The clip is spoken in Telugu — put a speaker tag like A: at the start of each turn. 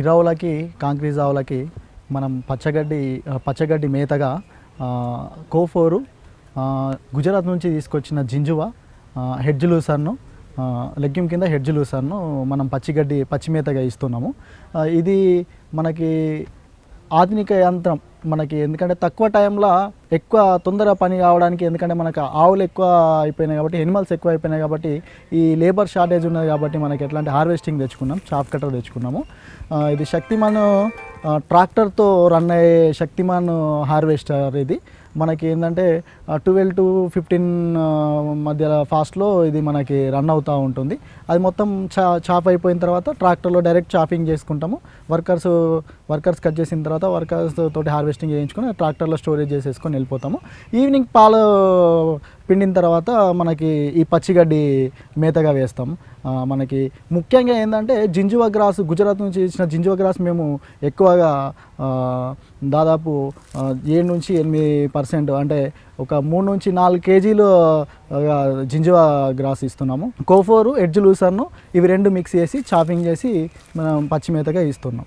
A: ఇరావులకి కాంక్రీజ్ ఆవులకి మనం పచ్చగడ్డి పచ్చగడ్డి మేతగా కోఫోరు గుజరాత్ నుంచి తీసుకొచ్చిన జింజువా హెడ్జ్ లూసర్ను లెగ్గిం లెగ్యూమ్ కింద హెడ్జ్ లూసర్ను మనం పచ్చిగడ్డి పచ్చిమేతగా ఇస్తున్నాము. ఇది మనకి ఆధునిక యంత్రం మనకి ఎందుకంటే తక్కువ టైంలో ఎక్కువ తొందర పని కావడానికి ఎందుకంటే మనకు ఆవులు ఎక్కువ అయిపోయినాయి కాబట్టి ఎనిమల్స్ ఎక్కువ అయిపోయినాయి కాబట్టి ఈ లేబర్ షార్టేజ్ ఉన్నది కాబట్టి మనకి ఎట్లాంటి హార్వెస్టింగ్ తెచ్చుకున్నాం చాప్ కటర్ తెచ్చుకున్నాము. ఇది శక్తిమాన్ ట్రాక్టర్తో రన్ అయ్యే శక్తిమాన్ హార్వెస్టర్ ఇది. మనకి ఏంటంటే ట్వెల్వ్ టు ఫిఫ్టీన్ మధ్య ఫాస్ట్లో ఇది మనకి రన్ అవుతూ ఉంటుంది. అది మొత్తం చా చాప్ అయిపోయిన తర్వాత ట్రాక్టర్లో డైరెక్ట్ చాపింగ్ చేసుకుంటాము. వర్కర్స్ వర్కర్స్ కట్ చేసిన తర్వాత వర్కర్స్ తోటి హార్వెస్టింగ్ చేయించుకొని ట్రాక్టర్లో స్టోరేజ్ చేసేసుకొని వెళ్ళిపోతాము. ఈవినింగ్ పాలు పిండిన తర్వాత మనకి ఈ పచ్చిగడ్డి మేతగా వేస్తాం. మనకి ముఖ్యంగా ఏంటంటే జింజువా గ్రాస్ గుజరాత్ నుంచి ఇచ్చిన జింజువా గ్రాస్ మేము ఎక్కువగా దాదాపు ఏడు నుంచి ఎనిమిది పర్సెంట్ అంటే ఒక మూడు నుంచి నాలుగు కేజీలు జింజువా గ్రాస్ ఇస్తున్నాము. కోఫోరు ఎడ్జ్ లూసర్ను ఇవి రెండు మిక్స్ చేసి చాపింగ్ చేసి మనం పచ్చి మేతగా ఇస్తున్నాం.